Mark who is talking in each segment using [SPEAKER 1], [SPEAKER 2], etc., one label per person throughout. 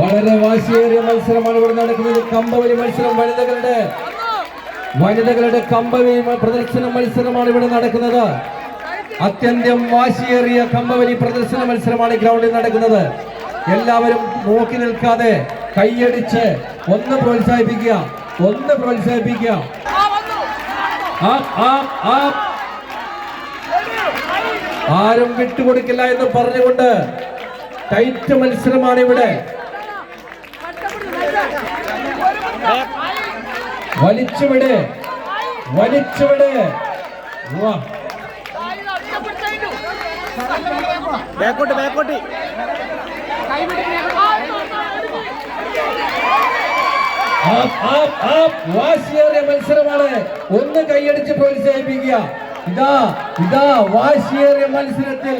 [SPEAKER 1] വളരെ വാശിയേറിയ മത്സരമാണ് ഇവിടെ നടക്കുന്നത്. കമ്പവലി മത്സരം വനിതകളുടെ വനിതകളുടെ കമ്പവലി പ്രദർശന മത്സരമാണ് ഇവിടെ നടക്കുന്നത്. അത്യന്തം വാശിയേറിയ കമ്പവലി പ്രദർശന മത്സരമാണ് ഗ്രൗണ്ടിൽ നടക്കുന്നത്. എല്ലാവരും നോക്കി നിൽക്കാതെ കൈയടിച്ച് ഒന്ന് പ്രോത്സാഹിപ്പിക്കുക. ഒന്ന് പ്രോത്സാഹിപ്പിക്കുക. ആരും വിട്ടുകൊടുക്കില്ല എന്ന് പറഞ്ഞുകൊണ്ട് ടൈറ്റ് മത്സരമാണ് ഇവിടെ. വലിച്ചുവിട് വലിച്ചുവിട്.
[SPEAKER 2] ബാക്കോട്ട് ബാക്കോട്ട്.
[SPEAKER 1] വാശിയേറിയ മത്സരമാണ്. ഒന്ന് കൈയടിച്ച് പ്രോത്സാഹിപ്പിക്കുക. ഇതാ ഇതാ വാശിയേറിയ മത്സരത്തിൽ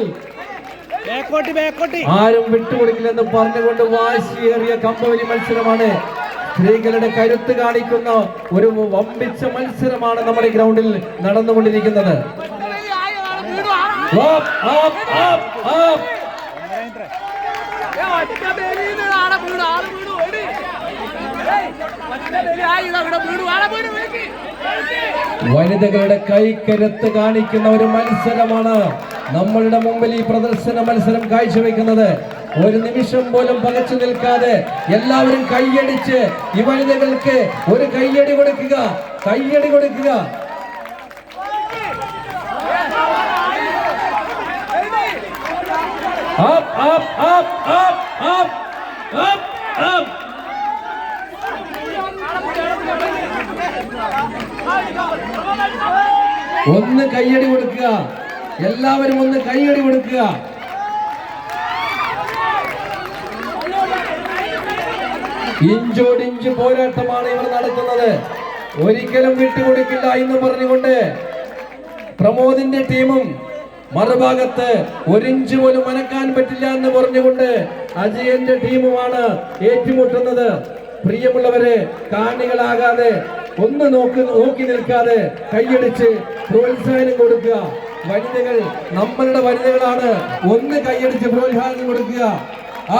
[SPEAKER 1] ആരും വിട്ടുകൊടുക്കില്ലെന്ന് പറഞ്ഞുകൊണ്ട് വാശിയേറിയ കമ്പവലി മത്സരമാണ്. സ്ത്രീകളുടെ കരുത്ത് കാണിക്കുന്ന ഒരു വമ്പിച്ച മത്സരമാണ് നമ്മുടെ ഗ്രൗണ്ടിൽ നടന്നുകൊണ്ടിരിക്കുന്നത്. വനിതകളുടെ കൈക്കരുത്ത് കാണിക്കുന്ന ഒരു മത്സരമാണ്. നമ്മളുടെ മുമ്പിൽ ഈ പ്രദർശന മത്സരം കാഴ്ചവെക്കുന്നത് ഒരു നിമിഷം പോലും പകച്ചു നിൽക്കാതെ എല്ലാവരും കൈയടിച്ച് ഈ വനിതകൾക്ക് ഒരു കൈയടി കൊടുക്കുക കൈയടി കൊടുക്കുക. ഒന്ന് കയ്യടി കൊടുക്കുക എല്ലാവരും ഒന്ന് കൈയടി കൊടുക്കുക. ഇഞ്ചോടിഞ്ച് പോരാട്ടമാണ് ഇവർ നടത്തുന്നത്. ഒരിക്കലും വിട്ടുകൊടുക്കില്ല എന്ന് പറഞ്ഞുകൊണ്ട് പ്രമോദിന്റെ ടീമും മറുഭാഗത്ത് ഒരിഞ്ച് പോലും മനക്കാൻ പറ്റില്ല എന്ന് പറഞ്ഞുകൊണ്ട് അജയന്റെ ടീമുമാണ് ഏറ്റുമുട്ടുന്നത്. പ്രിയമുള്ളവരെ കാണികളാകാതെ ഒന്ന് നോക്കി നോക്കി നിൽക്കാതെ കൈയടിച്ച് പ്രോത്സാഹനം കൊടുക്കുക. വനിതകൾ നമ്മളുടെ വനിതകളാണ്. ഒന്ന് കൈയടിച്ച് പ്രോത്സാഹനം കൊടുക്കുക.
[SPEAKER 3] ആ